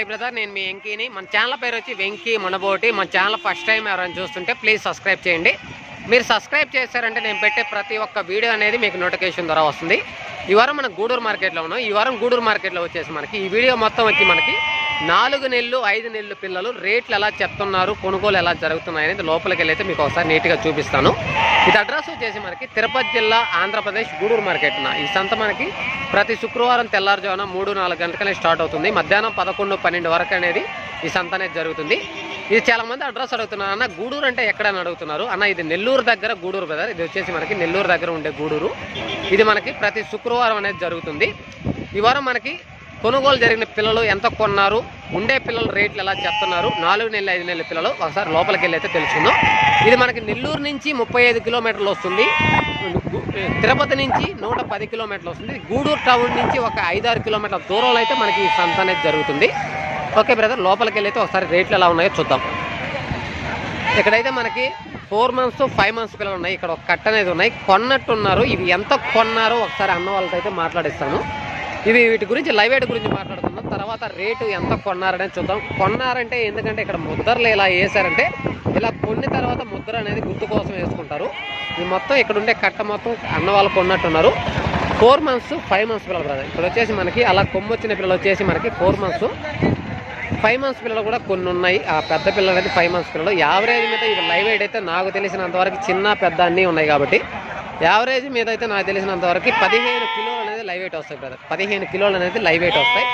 Hi brother నేను మీ వెంకీని. మన channel పేరు వచ్చి వెంకీ మనబోటి. మన ఛానల్ ఫస్ట్ టైం ఎవరైనా చూస్తుంటే ప్లీజ్ సబ్స్క్రైబ్ చేయండి. మీరు సబ్స్క్రైబ్ చేశారంటే నేను పెట్టే ప్రతి ఒక్క వీడియో అనేది మీకు నోటిఫికేషన్ ద్వారా వస్తుంది. ఈ వారం మనం గూడూరు మార్కెట్లో ఉన్నాం. ఈ వారం గూడూరు మార్కెట్లో వచ్చేసి మనకి ఈ వీడియో మొత్తం వచ్చి మనకి నాలుగు నెలలు ఐదు నెలలు పిల్లలు రేట్లు ఎలా చెప్తున్నారు కొనుగోలు ఎలా జరుగుతున్నాయి అనేది లోపలికి వెళ్ళైతే మీకు ఒకసారి నీట్గా చూపిస్తాను. ఇది అడ్రస్ వచ్చేసి మనకి తిరుపతి జిల్లా ఆంధ్రప్రదేశ్ గూడూరు మార్కెట్ ఈ సంత మనకి ప్రతి శుక్రవారం తెల్లారుజామున మూడు నాలుగు గంటలనే స్టార్ట్ అవుతుంది. మధ్యాహ్నం పదకొండు పన్నెండు వరకు అనేది ఈ సంత అనేది జరుగుతుంది. ఇది చాలా మంది అడ్రస్ అడుగుతున్నారు. అన్న గూడూరు అంటే ఎక్కడని అడుగుతున్నారు? అన్న ఇది నెల్లూరు దగ్గర గూడూరు బ్రదర్ ఇది వచ్చేసి మనకి నెల్లూరు దగ్గర ఉండే గూడూరు. ఇది మనకి ప్రతి శుక్రవారం అనేది జరుగుతుంది. ఈ వారం మనకి కొనుగోలు జరిగిన పిల్లలు ఎంత కొన్నారు ఉండే పిల్లల రేట్లు ఎలా చెప్తున్నారు నాలుగు నెలలు ఐదు నెలల పిల్లలు ఒకసారి లోపలికి వెళ్ళి అయితే తెలుసుకుందాం. ఇది మనకి నెల్లూరు నుంచి ముప్పై ఐదు కిలోమీటర్లు వస్తుంది. తిరుపతి నుంచి నూట పది కిలోమీటర్లు వస్తుంది. గూడూరు టౌన్ నుంచి ఒక ఐదారు కిలోమీటర్ల దూరంలో అయితే మనకి ఈ సంత అనేది జరుగుతుంది. ఓకే బ్రదర్ లోపలికి వెళ్ళి అయితే ఒకసారి రేట్లు ఎలా ఉన్నాయో చూద్దాం. ఇక్కడైతే మనకి ఫోర్ మంత్స్ ఫైవ్ మంత్స్ పిల్లలు ఉన్నాయి. ఇక్కడ ఒక కట్ట అనేది ఉన్నాయి. కొన్నట్టున్నారు. ఇవి ఎంత కొన్నారో ఒకసారి అన్న వాళ్ళతో అయితే మాట్లాడిస్తాను. ఇవి వీటి గురించి లైవ్ వెయిట్ గురించి మాట్లాడుకుందాం. తర్వాత రేటు ఎంత కొన్నారనేది చూద్దాం. కొన్నారంటే ఎందుకంటే ఇక్కడ ముద్రలు ఇలా వేసారంటే ఇలా కొన్ని తర్వాత ముద్ర అనేది గుర్తు కోసం వేసుకుంటారు. ఇది మొత్తం ఇక్కడ ఉండే కట్ట మొత్తం అన్న వాళ్ళు కొన్నట్టున్నారు. ఫోర్ మంత్స్ ఫైవ్ మంత్స్ పిల్లలు బ్రదర్ ఇక్కడ వచ్చేసి మనకి అలా కొమ్ము వచ్చిన పిల్లలు వచ్చేసి మనకి ఫోర్ మంత్స్. ఫైవ్ మంత్స్ పిల్లలు కూడా కొన్ని ఉన్నాయి. ఆ పెద్ద పిల్లలు అనేది ఫైవ్ మంత్స్ పిల్లలు. యావరేజ్ మీద ఇది లైవ్ వెయిట్ అయితే నాకు తెలిసినంతవరకు చిన్న పెద్ద అన్నీ ఉన్నాయి కాబట్టి. యావరేజ్ మీద అయితే నాకు తెలిసినంత వరకు పదిహేను కిలోలు అనేది లైవ్ వెయిట్ వస్తాయి బ్రదర్ పదిహేను కిలోలు అనేది లైవ్ వెయిట్ వస్తాయి.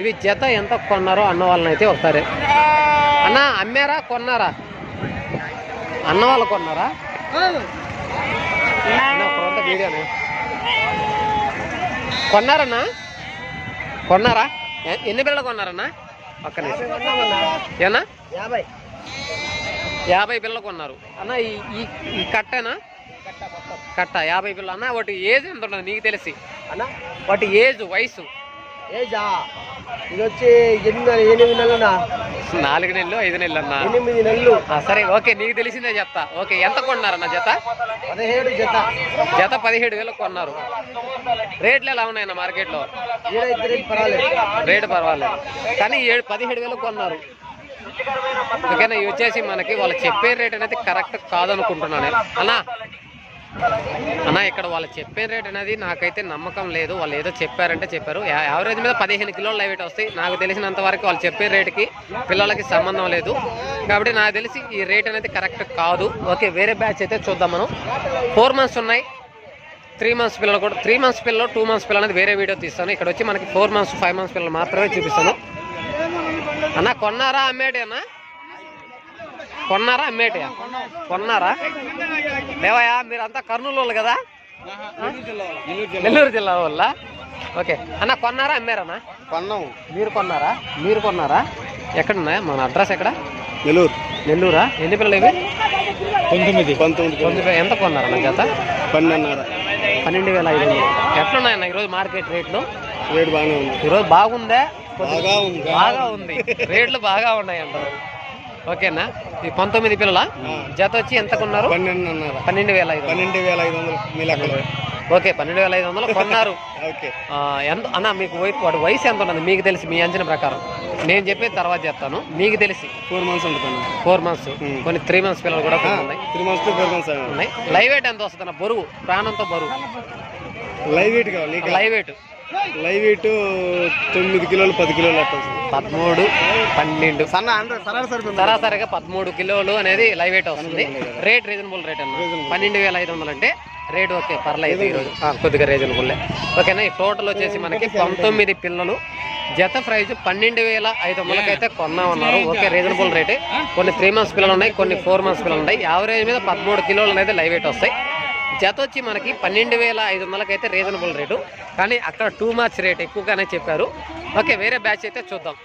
ఇవి జత ఎంత కొన్నారో అన్న వాళ్ళని అయితే ఒకసారి. అన్న అమ్మారా కొన్నారా? అన్న వాళ్ళు కొన్నారా? అన్న, వీడియోనే కొన్నారన్నా? కొన్నారా? ఎన్ని పిల్లలు కొన్నారన్నా? ఒక్క నిమిషం. ఏనా యాభై. యాభై పిల్లలు కొన్నారు. అన్న ఈ ఈ కట్టేనా? కట్ట యాభై పిల్లలు అన్న వాటి ఏజ్ ఎంత ఉంటుంది నీకు తెలిసి? అన్న? వాటి ఏజ్ వయసు? ఏజా? ఇది వచ్చి ఎనిమిది ఎనిమిది నెలలునా నాలుగు నెలలు ఐదు నెలలు అన్న? ఎనిమిది నెలలు. సరే ఓకే నీకు తెలిసిందే చెప్తా ఓకే ఎంత కొన్నారన్న జత? పదిహేడు జత. జత పదిహేడు వేలకు కొన్నారు. రేట్లు ఎలా ఉన్నాయన్న మార్కెట్లో? రేటు పర్వాలేదు. కానీ ఏడు పదిహేడు వేలకు కొన్నారు. ఓకేనా? ఇవి వచ్చేసి మనకి వాళ్ళు చెప్పే రేట్ అనేది కరెక్ట్ కాదనుకుంటున్నాను నేను. అన్నా అన్నా ఇక్కడ వాళ్ళు చెప్పే రేట్ అనేది నాకైతే నమ్మకం లేదు. వాళ్ళు ఏదో చెప్పారంటే చెప్పారు. యావరేజ్ మీద పదిహేను కిలోలు లైవేట్ వస్తాయి. నాకు తెలిసినంత వరకు వాళ్ళు చెప్పే రేటుకి పిల్లలకి సంబంధం లేదు. కాబట్టి నాకు తెలిసి ఈ రేట్ అనేది కరెక్ట్ కాదు. ఓకే వేరే బ్యాచ్ అయితే చూద్దాం మనం. ఫోర్ మంత్స్ ఉన్నాయి. త్రీ మంత్స్ పిల్లలు కూడా త్రీ మంత్స్ పిల్లలు టూ మంత్స్ పిల్లలు అనేది వేరే వీడియో తీస్తాను. ఇక్కడ వచ్చి మనకి ఫోర్ మంత్స్ ఫైవ్ మంత్స్ పిల్లలు మాత్రమే చూపిస్తాను. అన్న కొన్నారా అమ్మేడే అన్న? కొన్నారా అమ్మేటి కొన్నారా? లేవయా మీరంతా కర్నూలు వాళ్ళు కదా? నెల్లూరు జిల్లా వాళ్ళ? ఓకే. అన్న కొన్నారా అమ్మారన్నా కొన్నాం. మీరు కొన్నారా? మీరు కొన్నారా? ఎక్కడున్నాయా? మన అడ్రస్ ఎక్కడ? నెల్లూరు. నెల్లూరా? ఎన్ని పిల్లలు ఇవి పంతొమ్మిది పంతొమ్మిది తొమ్మిది వేల- ఎంత కొన్నారన్న జత? పన్నెండున్నర. పన్నెండు వేల ఐదు వందలు. ఎట్లున్నాయన్న ఈరోజు మార్కెట్ రేట్లు? రేటు బాగానే ఉంది. ఈరోజు బాగుందా? బాగా ఉంది. బాగా ఉంది. రేట్లు బాగా ఉన్నాయి అంటారు ఓకేనా? ఈ పంతొమ్మిది పిల్లల? జత వచ్చి ఎంత కొన్నారు పన్నెండున్నర. పన్నెండు వేల ఐదు పన్నెండు వేల ఐదు వందలు మీ లెక్కలో. ఓకే పన్నెండు వేల ఐదు వందలు కొన్నారు. ఎంత అన్న మీకు వయసు వాడి వయసు ఎంత ఉన్నది మీకు తెలిసి మీ అంచనా ప్రకారం. నేను చెప్పేది తర్వాత చెప్తాను. మీకు తెలిసి. ఫోర్ మంత్స్ ఉంటుంది ఫోర్ మంత్స్ Hmm. కొన్ని త్రీ మంత్స్ పిల్లలు కూడా ఉన్నాయి. త్రీ మంత్స్ ఫోర్ మంత్స్ ఉన్నాయి. లైవ్ వెయిట్ ఎంత వస్తుంది అన్న? బరువు. ప్రాణంతో బరువు. లైవ్ వెయిట్ కావాలి లైవ్ వెయిట్ లైవ్ వెయిట్ తొమ్మిది కిలోలు పది కిలోలు పదమూడు పన్నెండు. సన్న అంటే సరే సరే సరాసరిగా పదమూడు కిలోలు అనేది లైవ్ వెయిట్ వస్తుంది. రేట్ రీజనబుల్ రేట్ అన్న. పన్నెండు వేల ఐదు వందలు అంటే రేట్ ఓకే పర్లేదు ఈరోజు ఆ, కొద్దిగా రీజనబుల్ ఓకేనా ఈ టోటల్ వచ్చేసి మనకి పంతొమ్మిది పిల్లలు. జత ప్రైజ్ పన్నెండు వేల ఐదు వందలకి అయితే కొన్నా ఉన్నారు ఓకే రీజనబుల్ రేటే. కొన్ని త్రీ మంత్స్ పిల్లలు ఉన్నాయి కొన్ని ఫోర్ మంత్స్ పిల్లలు ఉన్నాయి. యావరేజ్ మీద పదమూడు కిలోలు అనేది లైవ్ వెయిట్ వస్తాయి. జత వచ్చి మనకి పన్నెండు వేల ఐదు వందలకి అయితే రీజనబుల్ రేటు కానీ అక్కడ టూ మచ్ రేట్ ఎక్కువగానే చెప్పారు. ఓకే వేరే బ్యాచ్ అయితే చూద్దాం.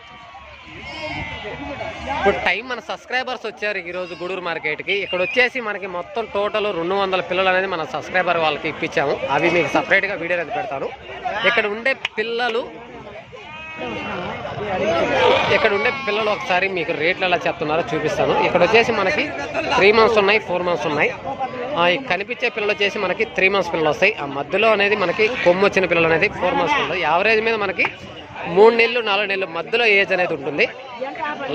ఇప్పుడు టైం మన సబ్స్క్రైబర్స్ వచ్చారు ఈరోజు గూడూరు మార్కెట్కి. ఇక్కడ వచ్చేసి మనకి మొత్తం టోటల్ రెండు వందల పిల్లలు అనేది మన సబ్స్క్రైబర్ వాళ్ళకి ఇప్పించాము. అవి మీకు సపరేట్గా వీడియో అనేది పెడతాను. ఇక్కడ ఉండే పిల్లలు ఇక్కడ ఉండే పిల్లలు ఒకసారి మీకు రేట్లు ఎలా చెప్తున్నారో చూపిస్తాను. ఇక్కడ వచ్చేసి మనకి త్రీ మంత్స్ ఉన్నాయి ఫోర్ మంత్స్ ఉన్నాయి. కనిపించే పిల్లలు వచ్చేసి మనకి త్రీ మంత్స్ పిల్లలు వస్తాయి. ఆ మధ్యలో అనేది మనకి కొమ్ము వచ్చిన పిల్లలు అనేది ఫోర్ మంత్స్ పిల్లలు యావరేజ్ మీద మనకి మూడు నెలలు నాలుగు నెలలు మధ్యలో ఏజ్ అనేది ఉంటుంది.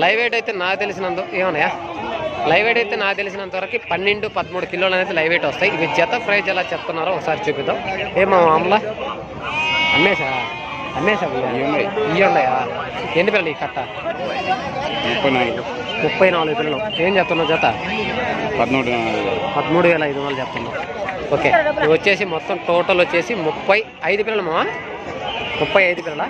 లైవ్ వెయిట్ అయితే నాకు తెలిసినంత ఏమన్నాయా? లైవ్ వెయిట్ అయితే నాకు తెలిసినంత వరకు పన్నెండు పదమూడు కిలోలు అనేది లైవ్ వెయిట్ వస్తాయి. ఇవి జత ప్రైజ్ ఎలా చెప్తున్నారో ఒకసారి చూపిద్దాం. ఏమో అమలా అమ్మేసా అమ్మేసా ఇవి ఉన్నాయా ఎన్ని పిల్లలు ఈ కట్ట? ముప్పై నాలుగు. ముప్పై నాలుగు పిల్లలు. ఏం చెప్తున్నావు జత? పదమూడు పదమూడు వేల ఐదు వందలు చెప్తున్నాం ఓకే. ఇవి వచ్చేసి మొత్తం టోటల్ వచ్చేసి ముప్పై ఐదు పిల్లలు మా? ముప్పై ఐదు పిల్లల?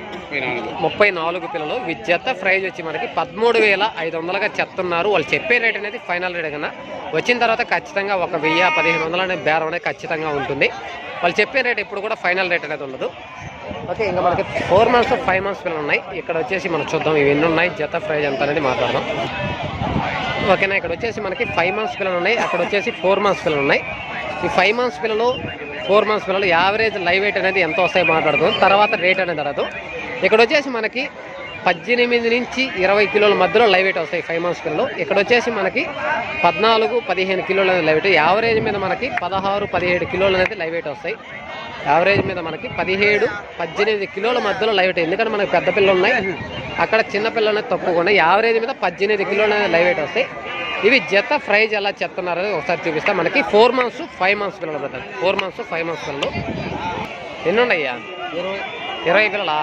ముప్పై నాలుగు. పిల్లలు. జత ప్రైజ్ వచ్చి మనకి పదమూడు వేల ఐదు వందలుగా చెప్తున్నారు. వాళ్ళు చెప్పే రేట్ అనేది ఫైనల్ రేట్ కన్నా. వచ్చిన తర్వాత ఖచ్చితంగా ఒక వెయ్యి పదిహేను వందలు అనే బేరం అనేది ఖచ్చితంగా ఉంటుంది. వాళ్ళు చెప్పే రేట్ ఇప్పుడు కూడా ఫైనల్ రేట్ అనేది ఉండదు. ఓకే ఇంకా మనకి ఫోర్ మంత్స్ ఫైవ్ మంత్స్ పిల్లలు ఉన్నాయి. ఇక్కడ వచ్చేసి మనం చూద్దాం ఇవి ఎన్ని ఉన్నాయి జత ప్రైజ్ ఎంత అనేది మాట్లాడదాం. ఓకేనా ఇక్కడ వచ్చేసి మనకి ఫైవ్ మంత్స్ పిల్లలు ఉన్నాయి. అక్కడ వచ్చేసి ఫోర్ మంత్స్ పిల్లలు ఉన్నాయి. ఈ ఫైవ్ మంత్స్ పిల్లలు ఫోర్ మంత్స్ పిల్లలు యావరేజ్ లైవ్ వెయిట్ అనేది ఎంత వస్తాయి మాట్లాడుతుంది తర్వాత రేట్ అనేది అడదు ఇక్కడ వచ్చేసి మనకి పద్దెనిమిది నుంచి ఇరవై కిలోల మధ్యలో లైవ్ వెయిట్ వస్తాయి ఫైవ్ మంత్స్ పిల్లలు. ఇక్కడ వచ్చేసి మనకి పద్నాలుగు పదిహేను కిలోలు అనేది లైవ్ వెయిట్. యావరేజ్ మీద మనకి పదహారు పదిహేడు కిలోలు అనేది లైవ్ వెయిట్ వస్తాయి. యావరేజ్ మీద మనకి పదిహేడు పద్దెనిమిది కిలోల మధ్యలో లైవ్ వెయిట్. ఎందుకంటే మనకి పెద్ద పిల్లలు ఉన్నాయి. అక్కడ చిన్న పిల్లలు అనేది తక్కువగా ఉన్నాయి. యావరేజ్ మీద పద్దెనిమిది కిలోలు అనేది లైవ్ వెయిట్ వస్తాయి. ఇవి జత ప్రైజ్ ఎలా చెప్తున్నారు ఒకసారి చూపిస్తా. మనకి ఫోర్ మంత్స్ ఫైవ్ మంత్స్ పిల్లలు brother four months five months పిల్లలు. ఎన్ని ఉన్నాయ్యా ఇరవై. ఇరవై పిల్లలా?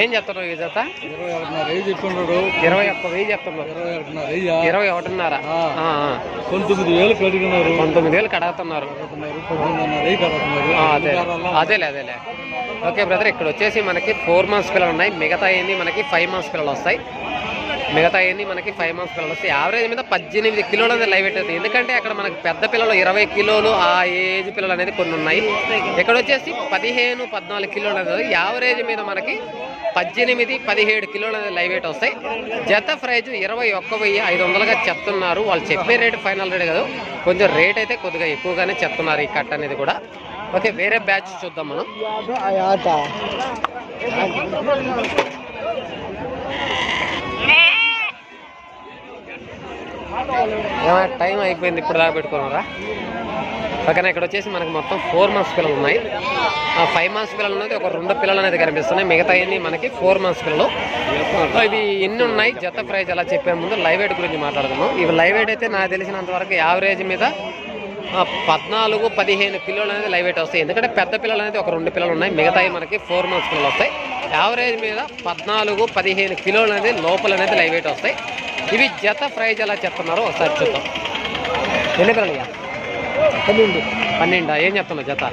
ఏం చెప్తున్నావు ఈ జత? ఇరవై ఒకటిన్నర వెయ్యి చెప్తున్నాడు ఇరవై ఒక్క వెయ్యి చెప్తున్నారు. ఇరవై ఒకటిన్నర వెయ్యి? ఇరవై ఒకటిన్నర. పంతొమ్మిది వేలు కడుగుతున్నారు పంతొమ్మిది వేలు కడుగుతున్నారు. అదే అదేలే అదేలే. ఓకే బ్రదర్ ఇక్కడ వచ్చేసి మనకి ఫోర్ మంత్స్ పిల్లలు ఉన్నాయి. మిగతా ఏంది మనకి ఫైవ్ మంత్స్ పిల్లలు వస్తాయి. మిగతా ఏంది మనకి ఫైవ్ మంత్స్ పిల్లలు వస్తాయి. యావరేజ్ మీద పద్దెనిమిది కిలోలు అనేది లైవ్ అవుతుంది ఎందుకంటే అక్కడ మనకి పెద్ద పిల్లలు ఇరవై కిలోలు ఆ ఏజ్ పిల్లలు అనేది కొన్ని ఉన్నాయి. ఇక్కడ వచ్చేసి పదిహేను పద్నాలుగు కిలోలు అనేది యావరేజ్ మీద మనకి పద్దెనిమిది పదిహేడు కిలోలు అనేది లైవ్ వెయిట్ వస్తాయి. జత ప్రైజ్ ఇరవై ఒక్క వెయ్యి ఐదు వందలుగా చెప్తున్నారు. వాళ్ళు చెప్పే రేట్ ఫైనల్ రేట్ కాదు. కొంచెం రేట్ అయితే కొద్దిగా ఎక్కువగానే చెప్తున్నారు ఈ కట్ అనేది కూడా. ఓకే వేరే బ్యాచ్ చూద్దాం మనం. ఏమైనా టైం అయిపోయింది ఇప్పుడు దాకా పెట్టుకున్నారా? పక్కన ఇక్కడ వచ్చేసి మనకి మొత్తం ఫోర్ మంత్స్ పిల్లలు ఉన్నాయి. ఆ ఫైవ్ మంత్స్ పిల్లలు అనేది ఒక రెండు పిల్లలు అనేది కనిపిస్తున్నాయి. మిగతా అన్ని మనకి ఫోర్ మంత్స్ పిల్లలు. ఇవి ఎన్ని ఉన్నాయి? జత ప్రైజ్ ఎలా చెప్పే ముందు లైవ్ వెయిట్ గురించి మాట్లాడుతున్నాం ఇవి లైవ్ వెయిట్ అయితే నాకు తెలిసినంత వరకు యావరేజ్ మీద పద్నాలుగు పదిహేను పిల్లలు అనేది లైవ్ ఎయిట్ వస్తాయి. ఎందుకంటే పెద్ద పిల్లలు అనేది ఒక రెండు పిల్లలు ఉన్నాయి. మిగతాయి మనకి ఫోర్ మంత్స్ పిల్లలు వస్తాయి. యావరేజ్ మీద పద్నాలుగు పదిహేను కిలోలు అనేది లోపల అనేది లైవ్ ఎయిట్ వస్తాయి. ఇవి జత ప్రైజ్ ఎలా చెప్తున్నారో ఒకసారి చూద్దాం. ఎన్ని పిల్లలు ఇయ్య? పన్నెండు. పన్నెండా? ఏం చెప్తున్నావు జత?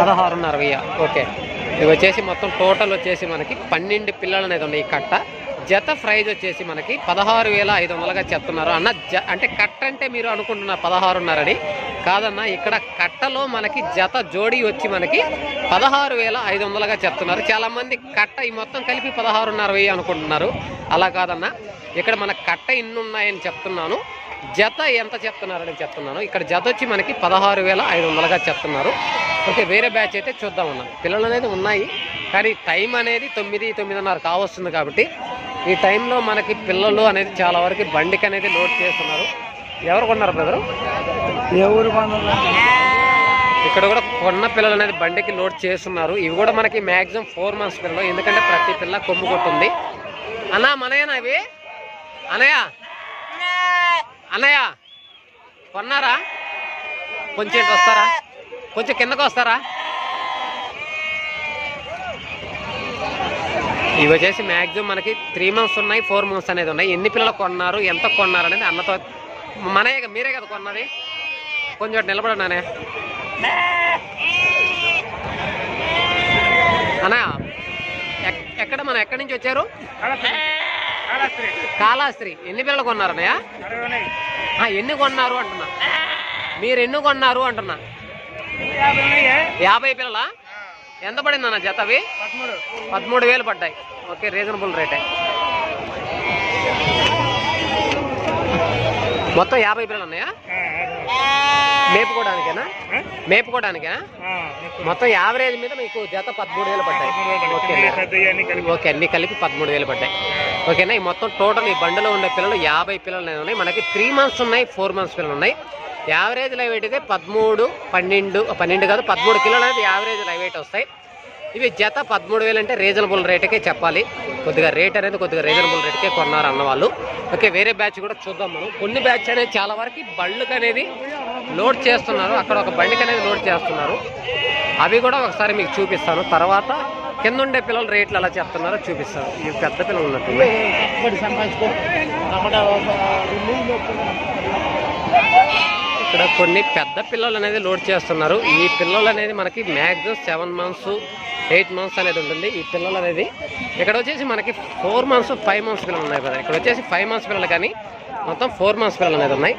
పదహారున్నర వెయ్యి ఓకే. ఇవి వచ్చేసి మొత్తం టోటల్ వచ్చేసి మనకి పన్నెండు పిల్లలు అనేది ఉన్నాయి ఈ కట్ట. జత ప్రైజ్ వచ్చేసి మనకి పదహారు వేల ఐదు వందలుగా చెప్తున్నారు. అన్న జ అంటే కట్ట అంటే మీరు అనుకుంటున్నారు పదహారున్నరని కాదన్న ఇక్కడ కట్టలో మనకి జత జోడీ వచ్చి మనకి పదహారు వేల ఐదు వందలుగా చెప్తున్నారు. చాలా మంది కట్ట ఈ మొత్తం కలిపి పదహారున్నర వెయ్యి అనుకుంటున్నారు. అలా కాదన్న ఇక్కడ మన కట్ట ఇన్ని ఉన్నాయని చెప్తున్నాను. జత ఎంత చెప్తున్నారని చెప్తున్నాను. ఇక్కడ జత వచ్చి మనకి పదహారు వేల ఐదు వందలుగా చెప్తున్నారు. ఓకే వేరే బ్యాచ్ అయితే చూద్దామన్నా పిల్లలు అనేది ఉన్నాయి కానీ టైం అనేది తొమ్మిది తొమ్మిదిన్నర కావస్తుంది కాబట్టి ఈ టైంలో మనకి పిల్లలు అనేది చాలా వరకు బండికి అనేది లోడ్ చేస్తున్నారు. ఎవరు కొన్నారు బ్రదరు ఎవరు ఇక్కడ కూడా కొన్న పిల్లలు అనేది బండికి లోడ్ చేస్తున్నారు. ఇవి కూడా మనకి మ్యాక్సిమం ఫోర్ మంత్స్ పిల్లలు. ఎందుకంటే ప్రతి పిల్ల కొమ్ము కొట్టుంది. అన్నా మనయేనా ఇవి? అనయ్య? అన్నయ్య కొన్నారా? కొంచెం వస్తారా? కొంచెం కిందకు వస్తారా? ఇవి వచ్చేసి మ్యాక్సిమం మనకి త్రీ మంత్స్ ఉన్నాయి ఫోర్ మంత్స్ అనేది ఉన్నాయి. ఎన్ని పిల్లలు కొన్నారు ఎంత కొన్నారు అనేది అన్నతో మనే మీరే కదా కొన్నది? కొంచెం నిలబడన్నానే అన్నా ఎక్- ఎక్కడ మనం ఎక్కడి నుంచి వచ్చారు? కాళాస్త్రి ఎన్ని పిల్లలు కొన్నారు అన్నయ్య? ఆ, ఎన్ని కొన్నారు అంటున్నా. మీరు ఎన్ని కొన్నారు అంటున్నా. యాభై పిల్లలా? ఎంత పడింది అన్న జతవి పదమూడు వేలు పడ్డాయి. ఓకే రీజనబుల్ రేటే. మొత్తం యాభై పిల్లలు ఉన్నాయా? మేపుకోవడానికేనా? మేపుకోవడానికేనా? మొత్తం యావరేజ్ మీద మీకు జత పదమూడు వేలు పడ్డాయి. ఓకే ఓకే అన్ని కలిపి పదమూడు వేలు పడ్డాయి. ఓకేనా? ఈ మొత్తం టోటల్ ఈ బండిలో ఉండే పిల్లలు యాభై పిల్లలు ఉన్నాయి. మనకి త్రీ మంత్స్ ఉన్నాయి ఫోర్ మంత్స్ పిల్లలు ఉన్నాయి. యావరేజ్ లైవ్ వెయిట్ అయితే పదమూడు పన్నెండు పన్నెండు కాదు పదమూడు కిలోలు అనేది యావరేజ్ లైవ్ వెయిట్ వస్తాయి. ఇవి జత పదమూడు వేలు అంటే రీజనబుల్ రేటుకే చెప్పాలి. కొద్దిగా రేట్ అనేది కొద్దిగా రీజనబుల్ రేటుకే కొన్నారు అన్నవాళ్ళు ఓకే వేరే బ్యాచ్ కూడా చూద్దాం మనం. కొన్ని బ్యాచ్ అనేది చాలా వరకు బళ్ళకి అనేది లోడ్ చేస్తున్నారు. అక్కడ ఒక బండికి అనేది లోడ్ చేస్తున్నారు. అవి కూడా ఒకసారి మీకు చూపిస్తాను. తర్వాత కింద ఉండే పిల్లలు రేట్లు ఎలా చెప్తున్నారో చూపిస్తాను. ఇవి పెద్ద పిల్లలు ఉన్నట్టున్నాయి ఇక్కడ కొన్ని పెద్ద పిల్లలు అనేది లోడ్ చేస్తున్నారు. ఈ పిల్లలు అనేది మనకి maximum seven months eight months అనేది ఉంటుంది. ఈ పిల్లలు అనేది ఇక్కడ వచ్చేసి మనకి ఫోర్ మంత్స్ ఫైవ్ మంత్స్ పిల్లలు ఉన్నాయి కదా. ఇక్కడ వచ్చేసి ఫైవ్ మంత్స్ పిల్లలు కానీ మొత్తం ఫోర్ మంత్స్ పిల్లలు అనేది ఉన్నాయి.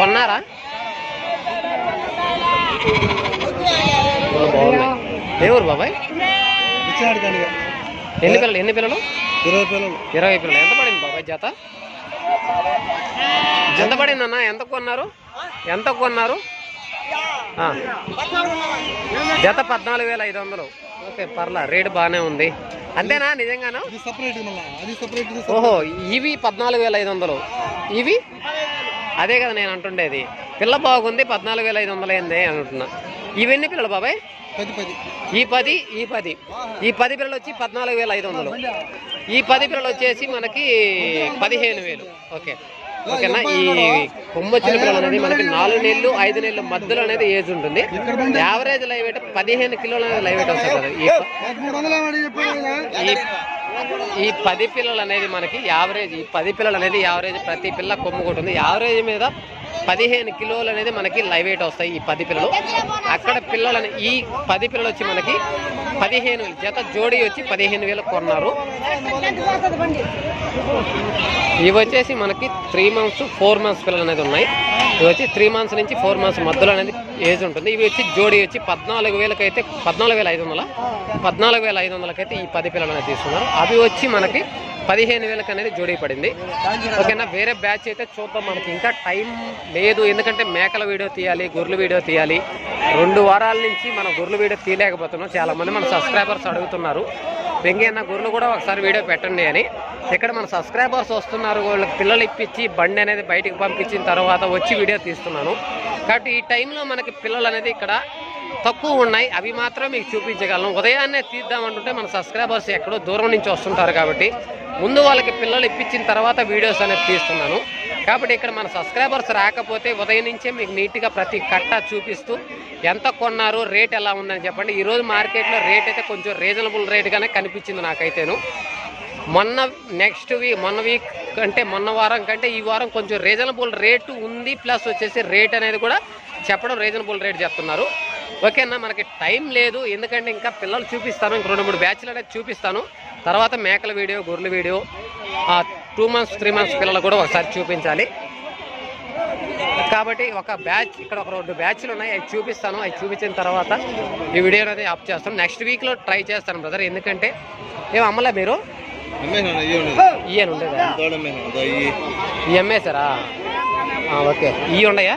కొన్నారా? బాగున్నాయి ఊరు బాబాయ్? ఎన్ని పిల్లలు ఎన్ని పిల్లలు? ఇరవై పిల్లలు. ఇరవై పిల్లలు. ఎంత పడింది బాబాయ్ జత? ఎంత పడింది అన్న? ఎంత కొన్నారు? ఎంత కొన్నారు. జత పద్నాలుగు వేల ఐదు వందలు. ఓకే పర్లా రేటు బాగానే ఉంది. అంతేనా? నిజంగానా? ఓహో ఇవి పద్నాలుగు వేల ఐదు వందలు. ఇవి? అదే కదా నేను అంటుండేది. పిల్ల బాగుంది పద్నాలుగు వేల ఐదు వందలు అయింది అంటున్నా ఇవన్నీ పిల్లలు బాబాయ్? ఈ పది ఈ పది. ఈ పది పిల్లలు వచ్చి పద్నాలుగు వేల ఐదు వందలు. ఈ పది పిల్లలు వచ్చేసి మనకి పదిహేను వేలు. ఓకే. ఓకేనా? ఈ కొమ్మొచ్చిన పిల్లలు అనేది మనకి నాలుగు నెలలు ఐదు నెలల మధ్యలో అనేది ఏజ్ ఉంటుంది. యావరేజ్ లైవ్ వెయిట్ పదిహేను కిలోలు అనేది లైవ్ వెయిట్ వస్తుంది ఈ పది పిల్లలు అనేది మనకి యావరేజ్ ఈ పది పిల్లలు అనేది యావరేజ్ ప్రతి పిల్ల కొమ్ము కొట్టుంది. యావరేజ్ మీద పదిహేను కిలోలు అనేది మనకి లైవ్ వెయిట్ వస్తాయి ఈ పది పిల్లలు. అక్కడ పిల్లలు అనే- ఈ పది పిల్లలు వచ్చి మనకి పదిహేను జత జోడీ వచ్చి పదిహేను వేలు కొన్నారు. ఇవి వచ్చేసి మనకి త్రీ మంత్స్ ఫోర్ మంత్స్ పిల్లలు అనేది ఉన్నాయి. ఇవి వచ్చి త్రీ మంత్స్ నుంచి ఫోర్ మంత్స్ మధ్యలో అనేది ఏజ్ ఉంటుంది. ఇవి వచ్చి జోడీ వచ్చి పద్నాలుగు వేలకైతే పద్నాలుగు వేల ఐదు వందల? పద్నాలుగు వేల ఐదు వందలకైతే ఈ పది పిల్లలు అనేది తీసుకున్నారు. అవి వచ్చి మనకి పదిహేను వేలకు అనేది జోడీ పడింది ఓకేనా? వేరే బ్యాచ్ అయితే చూద్దాం మనకి. ఇంకా టైం లేదు. ఎందుకంటే మేకల వీడియో తీయాలి గొర్రెల వీడియో తీయాలి. రెండు వారాల నుంచి మనం గొర్రెల వీడియో తీయలేకపోతున్నాం. చాలామంది మన సబ్స్క్రైబర్స్ అడుగుతున్నారు. వెంకయ్య అన్న గొర్రెలు కూడా ఒకసారి వీడియో పెట్టండి అని. ఇక్కడ మన సబ్స్క్రైబర్స్ వస్తున్నారు. వాళ్ళకి పిల్లలు ఇప్పించి బండి అనేది బయటకు పంపించిన తర్వాత వచ్చి వీడియో తీస్తున్నాను. కాబట్టి ఈ టైంలో మనకి పిల్లలు అనేది ఇక్కడ తక్కువ ఉన్నాయి. అవి మాత్రం మీకు చూపించగలను. ఉదయాన్నే తీద్దామంటుంటే మన సబ్స్క్రైబర్స్ ఎక్కడో దూరం నుంచి వస్తుంటారు కాబట్టి ముందు వాళ్ళకి పిల్లలు ఇప్పించిన తర్వాత వీడియోస్ అనేది తీస్తున్నాను. కాబట్టి ఇక్కడ మన సబ్స్క్రైబర్స్ రాకపోతే ఉదయం నుంచే మీకు నీట్గా ప్రతి కట్ట చూపిస్తూ ఎంత కొన్నారు రేట్ ఎలా ఉందని చెప్పండి. ఈరోజు మార్కెట్లో రేట్ అయితే కొంచెం రీజనబుల్ రేట్గానే కనిపించింది నాకైతేను. మొన్న నెక్స్ట్ వీక్ మొన్న వీక్ కంటే మొన్న వారం కంటే ఈ వారం కొంచెం రీజనబుల్ రేటు ఉంది ప్లస్ వచ్చేసి రేట్ అనేది కూడా చెప్పడం రీజనబుల్ రేట్ చెప్తున్నారు. ఓకేనా? మనకి టైం లేదు. ఎందుకంటే ఇంకా పిల్లలు చూపిస్తాను. ఇంక రెండు మూడు బ్యాచ్లు అనేది చూపిస్తాను. తర్వాత మేకల వీడియో గొర్రెల video two months three months పిల్లలు కూడా ఒకసారి చూపించాలి. కాబట్టి ఒక బ్యాచ్ ఇక్కడ ఒక రెండు బ్యాచ్లు ఉన్నాయి అవి చూపిస్తాను. అవి చూపించిన తర్వాత ఈ వీడియో అనేది ఆఫ్ చేస్తాను. నెక్స్ట్ వీక్లో ట్రై చేస్తాను బ్రదర్. ఎందుకంటే ఏం అమ్మలే మీరు? ఇయ్యను ఉండేదా. ఈ. ఓకే. ఇవి ఉండయా?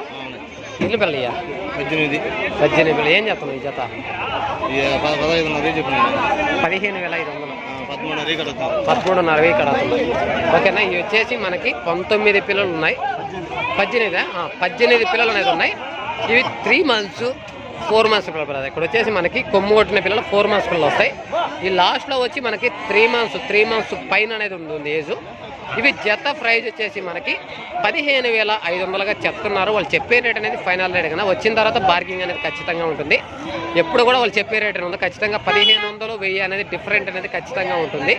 ఇల్లు పిల్లయ్యా పద్దెనిమిది. పద్దెనిమిది పిల్లలు. ఏం చేస్తున్నావు ఈ జత? పదిహేను వేల ఐదు వందలు. పదమూడున్నర కడుగుతాను ఇక్కడ ఓకేనా? ఇవి వచ్చేసి మనకి పంతొమ్మిది పిల్లలు ఉన్నాయి. పద్దెనిమిదా? పద్దెనిమిది పిల్లలు అనేది ఉన్నాయి. ఇవి త్రీ మంత్స్ ఫోర్ మంత్స్ పిల్లలు బ్రదర్ ఇక్కడ వచ్చేసి మనకి కొమ్ము కొట్టిన పిల్లలు ఫోర్ మంత్స్ పిల్లలు వస్తాయి. ఈ లాస్ట్లో వచ్చి మనకి త్రీ మంత్స్ త్రీ మంత్స్ పైన అనేది ఉంటుంది ఏజ్. ఇవి జత ప్రైజ్ వచ్చేసి మనకి పదిహేను వేల ఐదు వందలుగా చెప్తున్నారు. వాళ్ళు చెప్పే రేట్ అనేది ఫైనల్ రేట్ కన్నా వచ్చిన తర్వాత బార్గింగ్ అనేది ఖచ్చితంగా ఉంటుంది. ఎప్పుడు కూడా వాళ్ళు చెప్పే రేట్ ఉంది ఖచ్చితంగా పదిహేను వందలు వెయ్యి అనేది డిఫరెంట్ అనేది ఖచ్చితంగా ఉంటుంది.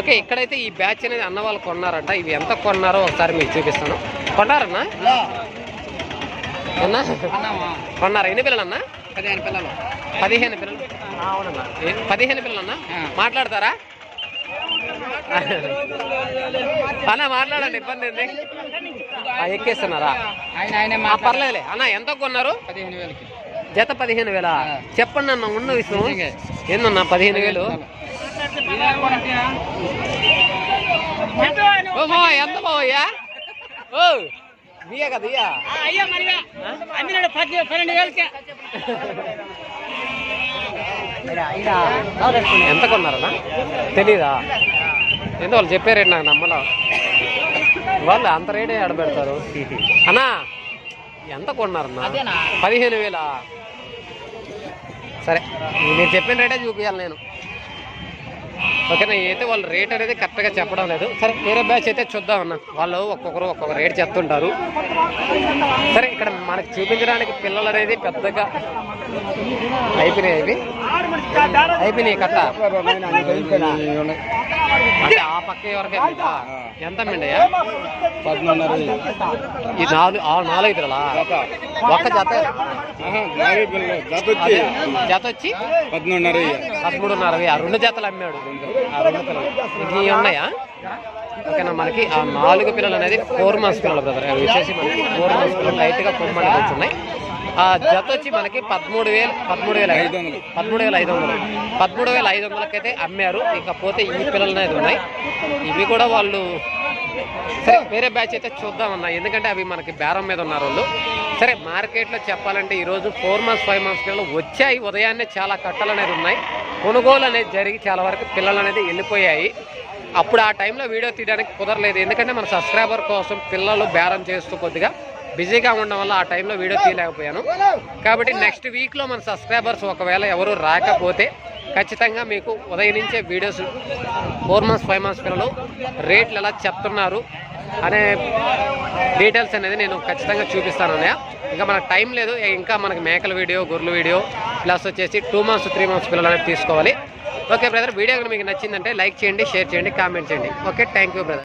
ఓకే ఇక్కడైతే ఈ బ్యాచ్ అనేది అన్న వాళ్ళు కొన్నారంట. ఇవి ఎంత కొన్నారో ఒకసారి మీకు చూపిస్తాను. కొన్నారన్నా? అన్నా? కొన్నారా? ఎన్ని పిల్లలు అన్నా? పదిహేను పిల్లలు. పదిహేను పిల్లలు. అవునన్నా పదిహేను పిల్లలు అన్నా? మాట్లాడతారా? అన్న మాట్లాడండి ఇబ్బంది ఏంది ఆ, ఎక్కేస్తున్నారా? పర్లేదులే. అన్న ఎంత కొన్నారు? పదిహేను వేలకి. జత పదిహేను వేల? చెప్పండి అన్న ఉన్న విషయం. ఏందన్నా పదిహేను వేలు? ఎంత మావయ్యా ఓ బియ్య కదా అయ్యా పది పన్నెండు వేలకి. ఎంత కొన్నారన్నా? తెలీదా? ఏందో వాళ్ళు చెప్పే రేట్ నాకు నమ్మలా. వాళ్ళు అంత రేటే ఆడబెడతారు. అన్నా ఎంత కొన్నారన్నా? పదిహేను వేల? సరే మీరు చెప్పిన రేటే చూపించాలి నేను. ఓకేనా? అయితే వాళ్ళు రేట్ అనేది కరెక్ట్గా చెప్పడం లేదు. సరే వేరే బ్యాచ్ అయితే చూద్దాం అన్న. వాళ్ళు ఒక్కొక్కరు ఒక్కొక్క రేట్ చెప్తుంటారు. సరే ఇక్కడ మనకి చూపించడానికి పిల్లలు అనేది పెద్దగా అయిపోయినాయి అయిపోయినాయి కట్ట. అంటే ఆ పక్క ఎవరికే మిండా? ఎంత మిండయా పద్నాలుగున్నర ఈ నాలుగు ఆ నాలుగు పిల్లలా ఒక్క జత? జత వచ్చి? పదమూడున్నర వెయ్యి. ఆ రెండు జతలు అమ్మాడు. ఆ రెండు పిల్లలు. ఇంక ఇవి ఉన్నాయా? ఓకేనా మనకి ఆ నాలుగు పిల్లలు అనేది ఫోర్ మంత్స్ పిల్లలు బ్రదర్ అవి వచ్చేసి మనకి ఫోర్ మంత్స్ పిల్లలు లైట్గా కొమ్మడి ఉన్నాయి ఆ జత వచ్చి మనకి పదమూడు వేలు పదమూడు వేల ఐదు వందలు. పదమూడు వేల ఐదు వందలు. పదమూడు వేల ఐదు వందలకైతే అమ్మారు. ఇకపోతే ఈ పిల్లలు అనేది ఉన్నాయి. ఇవి కూడా వాళ్ళు సరే వేరే బ్యాచ్ అయితే చూద్దామన్నా. ఎందుకంటే అవి మనకి బేరం మీద ఉన్నారు వాళ్ళు. సరే మార్కెట్లో చెప్పాలంటే ఈరోజు ఫోర్ మంత్స్ ఫైవ్ మంత్స్ పిల్లలు వచ్చాయి ఉదయాన్నే చాలా కట్టలు అనేది ఉన్నాయి. కొనుగోలు అనేది జరిగి చాలా వరకు పిల్లలు అనేది వెళ్ళిపోయాయి. అప్పుడు ఆ టైంలో వీడియో తీయడానికి కుదరలేదు. ఎందుకంటే మన సబ్స్క్రైబర్ కోసం పిల్లలు బేరం చేస్తూ కొద్దిగా బిజీగా ఉండడం వల్ల ఆ టైంలో వీడియో తీయలేకపోయాను. కాబట్టి నెక్స్ట్ వీక్లో మన సబ్స్క్రైబర్స్ ఒకవేళ ఎవరు రాకపోతే ఖచ్చితంగా మీకు ఉదయం నుంచే videos four months five months పిల్లలు రేట్లు ఎలా చెప్తున్నారు అనే డీటెయిల్స్ అనేది నేను ఖచ్చితంగా చూపిస్తాను అన్నయ్య. ఇంకా మనకు టైం లేదు ఇంకా మనకి మేకల వీడియో గొర్రెల వీడియో ప్లస్ వచ్చేసి టూ మంత్స్ త్రీ మంత్స్ పిల్లలు అనేది తీసుకోవాలి. ఓకే బ్రదర్ వీడియో మీకు నచ్చిందంటే లైక్ చేయండి షేర్ చేయండి కామెంట్ చేయండి. Okay thank you brother.